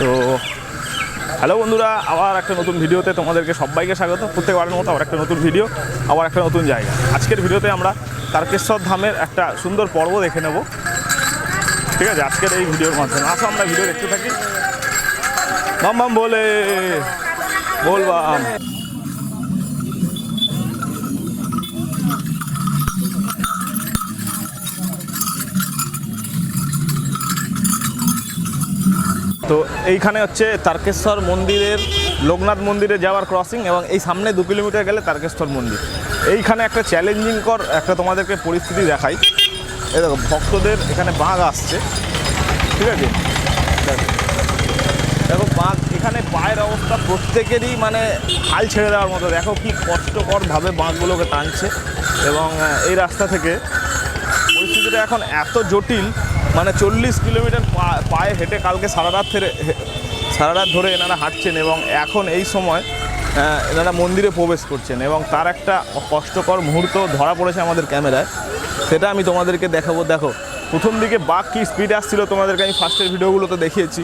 তো হ্যালো বন্ধুরা, আবার একটা নতুন ভিডিওতে তোমাদেরকে সবাইকে স্বাগত। প্রত্যেকবারের মতো আবার একটা নতুন ভিডিও, আবার একটা নতুন জায়গা। আজকের ভিডিওতে আমরা তারকেশ্বর ধামের একটা সুন্দর পর্ব দেখে নেব। ঠিক আছে, আজকের এই ভিডিওর মাধ্যমে। আসো, আমরা ভিডিও দেখতে থাকি। বাম বাম বলে। বলবাম তো এইখানে হচ্ছে তারকেশ্বর মন্দিরের, লোকনাথ মন্দিরে যাওয়ার ক্রসিং এবং এই সামনে দু কিলোমিটার গেলে তারকেশ্বর মন্দির। এইখানে একটা চ্যালেঞ্জিং কর, একটা তোমাদেরকে পরিস্থিতি দেখাই। এই দেখো, ভক্তদের এখানে বাঘ আসছে। ঠিক আছে? দেখো। দেখো বাঘ এখানে পায়ের অবস্থা প্রত্যেকেরই মানে হাল ছেড়ে দেওয়ার মতো। দেখো কি কষ্টকরভাবে বাঘগুলোকে টানছে এবং এই রাস্তা থেকে পরিস্থিতিটা এখন এত জটিল মানে চল্লিশ কিলোমিটার পায়ে হেঁটে কালকে সারা রাত সারা রাত ধরে এনারা হাঁটছেন এবং এখন এই সময় এনারা মন্দিরে প্রবেশ করছেন এবং তার একটা কষ্টকর মুহূর্ত ধরা পড়েছে আমাদের ক্যামেরায়। সেটা আমি তোমাদেরকে দেখাবো। দেখো, প্রথম দিকে বাঘ কী স্পিড আসছিল তোমাদেরকে আমি ফার্স্টের ভিডিওগুলোতে দেখিয়েছি।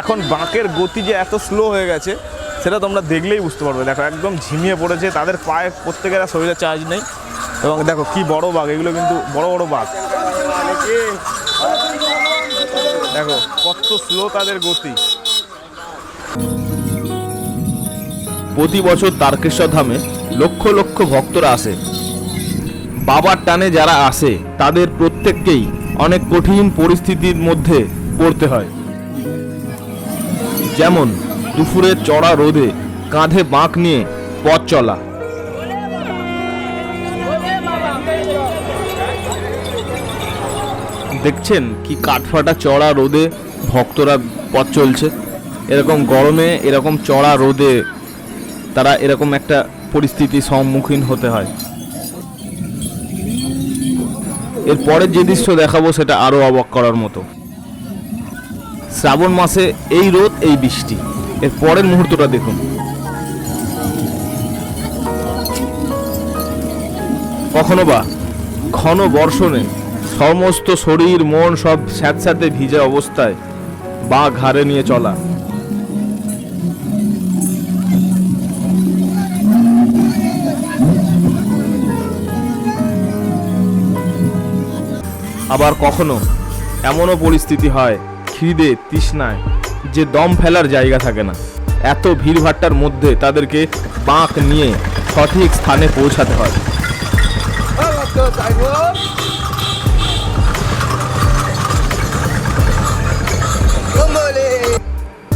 এখন বাঁকের গতি যে এত স্লো হয়ে গেছে, সেটা তোমরা দেখলেই বুঝতে পারবে। দেখো, একদম ঝিমিয়ে পড়েছে, তাদের পায়ে প্রত্যেকের শরীরে চার্জ নেই। এবং দেখো, কি বড় বাঘ, এগুলো কিন্তু বড় বড় বাঘ। দেখো। কত স্লো তাদের গতি। প্রতি বছর তারকেশ্বর ধামে লক্ষ লক্ষ ভক্তরা আসে। বাবার টানে যারা আসে তাদের প্রত্যেককেই অনেক কঠিন পরিস্থিতির মধ্যে পড়তে হয়। যেমন দুপুরে চড়া রোদে কাঁধে বাঁক নিয়ে পথ চলা। দেখছেন কি কাঠফাটা চড়া রোদে ভক্তরা পথ চলছে? এরকম গরমে, এরকম চড়া রোদে তারা এরকম একটা পরিস্থিতির সম্মুখীন হতে হয়। এর পরের যে দৃশ্য দেখাবো সেটা আরও অবাক করার মতো। শ্রাবণ মাসে এই রোদ, এই বৃষ্টি। এর পরের মুহূর্তটা দেখুন। কখনো বা ঘন বর্ষণে সমস্ত শরীর, মন সব স্যাঁতস্যাঁতে ভিজে অবস্থায় বা ঘাড়ে নিয়ে চলা। আবার কখনো এমনও পরিস্থিতি হয়, খিদে তৃষ্ণায়, যে দম ফেলার জায়গা থাকে না। এত ভিড়ভাট্টার মধ্যে তাদেরকে বাঁক নিয়ে সঠিক স্থানে পৌঁছাতে হয়।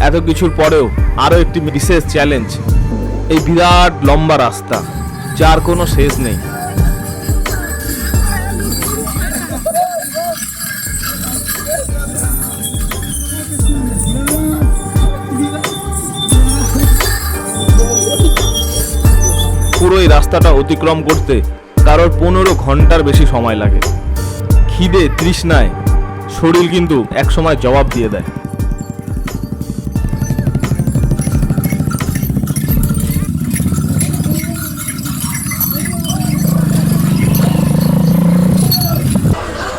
এত কিছুর পরেও আরও একটি বিশেষ চ্যালেঞ্জ এই বিরাট লম্বা রাস্তা, যার কোনো শেষ নেই। পুরো এই রাস্তাটা অতিক্রম করতে কারোর পনেরো ঘণ্টার বেশি সময় লাগে। খিদে তৃষ্ণায় শরীর কিন্তু একসময় জবাব দিয়ে দেয়।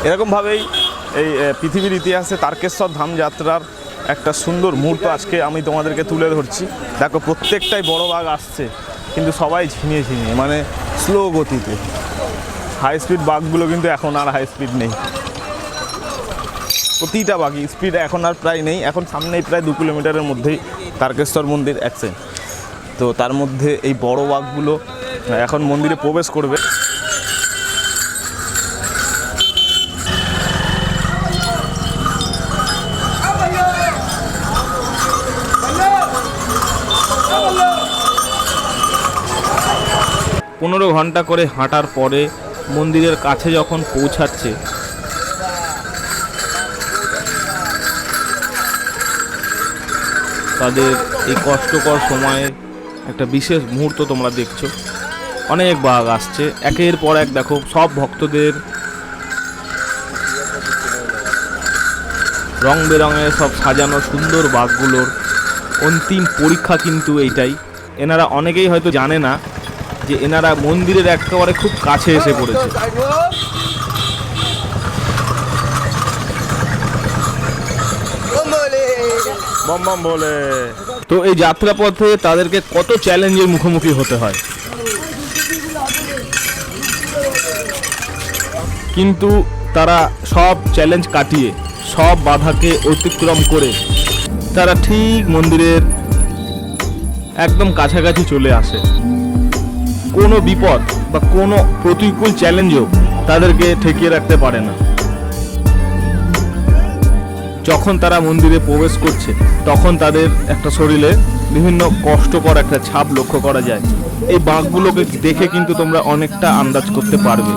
এরকমভাবেই এই পৃথিবীর ইতিহাসে তারকেশ্বর ধাম যাত্রার একটা সুন্দর মুহূর্ত আজকে আমি তোমাদেরকে তুলে ধরছি। দেখো, প্রত্যেকটাই বড় বাঘ আসছে, কিন্তু সবাই ঝিমিয়ে ঝিমিয়ে মানে স্লো গতিতে। হাই স্পিড বাঘগুলো কিন্তু এখন আর হাই স্পিড নেই। প্রতিটা বাঘই স্পিড এখন আর প্রায় নেই, এখন সামনেই প্রায় দু কিলোমিটারের মধ্যেই তারকেশ্বর মন্দির আছে। তো তার মধ্যে এই বড় বাঘগুলো এখন মন্দিরে প্রবেশ করবে। পনেরো ঘণ্টা করে হাঁটার পরে মন্দিরের কাছে যখন পৌঁছাচ্ছে, তাদের এই কষ্টকর সময়ে একটা বিশেষ মুহূর্ত তোমরা দেখছ। অনেক বাঘ আসছে। একের পর এক দেখো, সব ভক্তদের রং বেরঙের সব সাজানো সুন্দর বাঘগুলোর অন্তিম পরীক্ষা কিন্তু এইটাই। এনারা অনেকেই হয়তো জানে না যে এনারা মন্দিরের একেবারে খুব কাছে এসে পড়েছে। বম বম বলে। তো এই যাত্রাপথে তাদেরকে কত চ্যালেঞ্জের মুখোমুখি হতে হয়। কিন্তু তারা সব চ্যালেঞ্জ কাটিয়ে সব বাধাকে অতিক্রম করে তারা ঠিক মন্দিরের একদম কাছাকাছি চলে আসে। কোনো বিপদ বা কোনো প্রতিকূল চ্যালেঞ্জও তাদেরকে ঠেকিয়ে রাখতে পারে না। যখন তারা মন্দিরে প্রবেশ করছে, তখন তাদের একটা শরীরে বিভিন্ন কষ্টকর একটা ছাপ লক্ষ্য করা যায়। এই বাঁকগুলোকে দেখে কিন্তু তোমরা অনেকটা আন্দাজ করতে পারবে।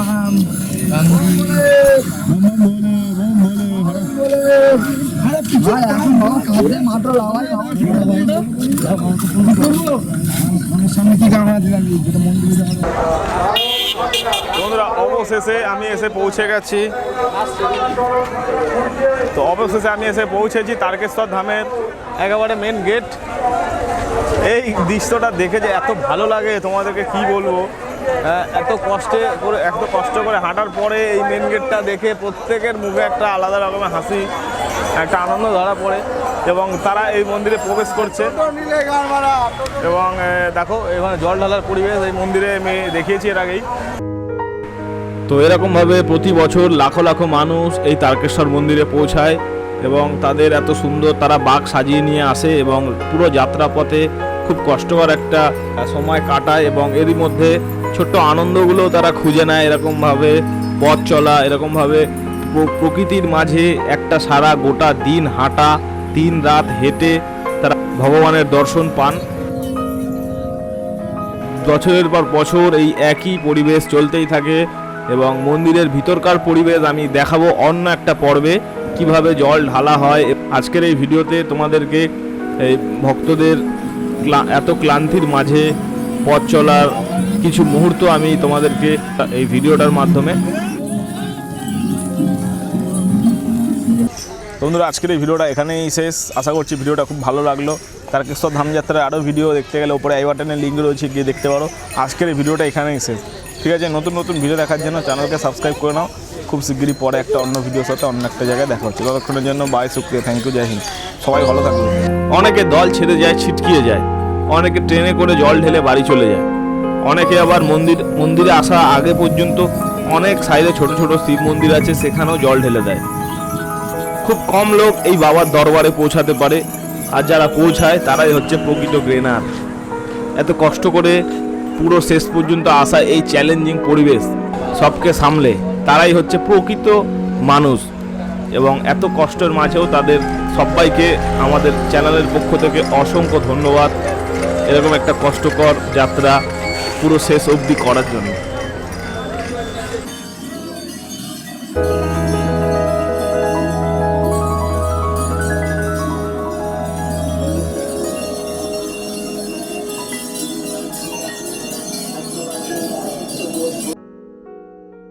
বন্ধুরা অবশেষে আমি এসে পৌঁছে গেছি। তো অবশেষে আমি এসে পৌঁছেছি তারকেশ্বর ধামের একেবারে মেন গেট এই দৃশ্যটা দেখে যে এত ভালো লাগে তোমাদেরকে কি বলব? আহ, এত কষ্টে করে এত কষ্ট করে হাঁটার পরে এই মেন গেটটা দেখে প্রত্যেকের মুখে একটা আলাদা রকমের হাসি একটা আনন্দ ধরা পড়ে। এবং তারা এই মন্দিরে প্রবেশ করছে। এবং দেখো, এখানে জল ঢালার পরিবেশ, এই মন্দিরে আমি দেখিয়েছি এর আগেই। তো এরকমভাবে প্রতি বছর লাখো লাখো মানুষ এই তারকেশ্বর মন্দিরে পৌঁছায় এবং তাদের এত সুন্দর তারা বাঘ সাজিয়ে নিয়ে আসে এবং পুরো যাত্রাপথে খুব কষ্টকর একটা সময় কাটায় এবং এরই মধ্যে ছোট্ট আনন্দগুলো তারা খুঁজে নেয় এরকমভাবে পথ চলা, এরকমভাবে প্রকৃতির মাঝে একটা সারা গোটা দিন হাঁটা তিন রাত হেঁটে তারা ভগবানের দর্শন পান। বছরের পর বছর এই একই পরিবেশ চলতেই থাকে এবং মন্দিরের ভিতরকার পরিবেশ আমি দেখাবো অন্য একটা পর্বে, কীভাবে জল ঢালা হয়। আজকের এই ভিডিওতে তোমাদেরকে এই ভক্তদের এত ক্লান্তির মাঝে পথ চলার কিছু মুহূর্ত আমি তোমাদেরকে এই ভিডিওটার মাধ্যমে বন্ধুরা, আজকের এই ভিডিওটা এখানেই শেষ। আশা করছি ভিডিওটা খুব ভালো লাগল। তারকেশ্বর ধামযাত্রার আরও ভিডিও দেখতে গেলে ওপরে আই বাটনের লিঙ্ক রয়েছে, গিয়ে দেখতে পারো। আজকের এই ভিডিওটা এখানেই শেষ। ঠিক আছে, নতুন নতুন ভিডিও দেখার জন্য চ্যানেলকে সাবস্ক্রাইব করে নাও। খুব শিগগিরই পরে একটা অন্য ভিডিওর সাথে অন্য একটা জায়গায় দেখা হচ্ছে। ততক্ষণের জন্য বাই শুক্রিয়া থ্যাংক ইউ জয় হিন্দ। সবাই ভালো থাকবে অনেকে দল ছেড়ে যায়, ছিটকিয়ে যায়। অনেকে ট্রেনে করে জল ঢেলে বাড়ি চলে যায়। অনেকে আবার মন্দির, মন্দিরে আসা আগে পর্যন্ত অনেক সাইডে ছোট ছোট শিব মন্দির আছে, সেখানেও জল ঢেলে দেয়। খুব কম লোক এই বাবার দরবারে পৌঁছাতে পারে। আর যারা পৌঁছায়, তারাই হচ্ছে প্রকৃত গ্রেনার। এত কষ্ট করে পুরো শেষ পর্যন্ত আসা এই চ্যালেঞ্জিং পরিবেশ সবকে সামলে, তারাই হচ্ছে প্রকৃত মানুষ। এবং এত কষ্টের মাঝেও তাদের সবাইকে আমাদের চ্যানেলের পক্ষ থেকে অসংখ্য ধন্যবাদ। এরকম একটা কষ্টকর যাত্রা পুরো শেষ অবধি করার জন্য।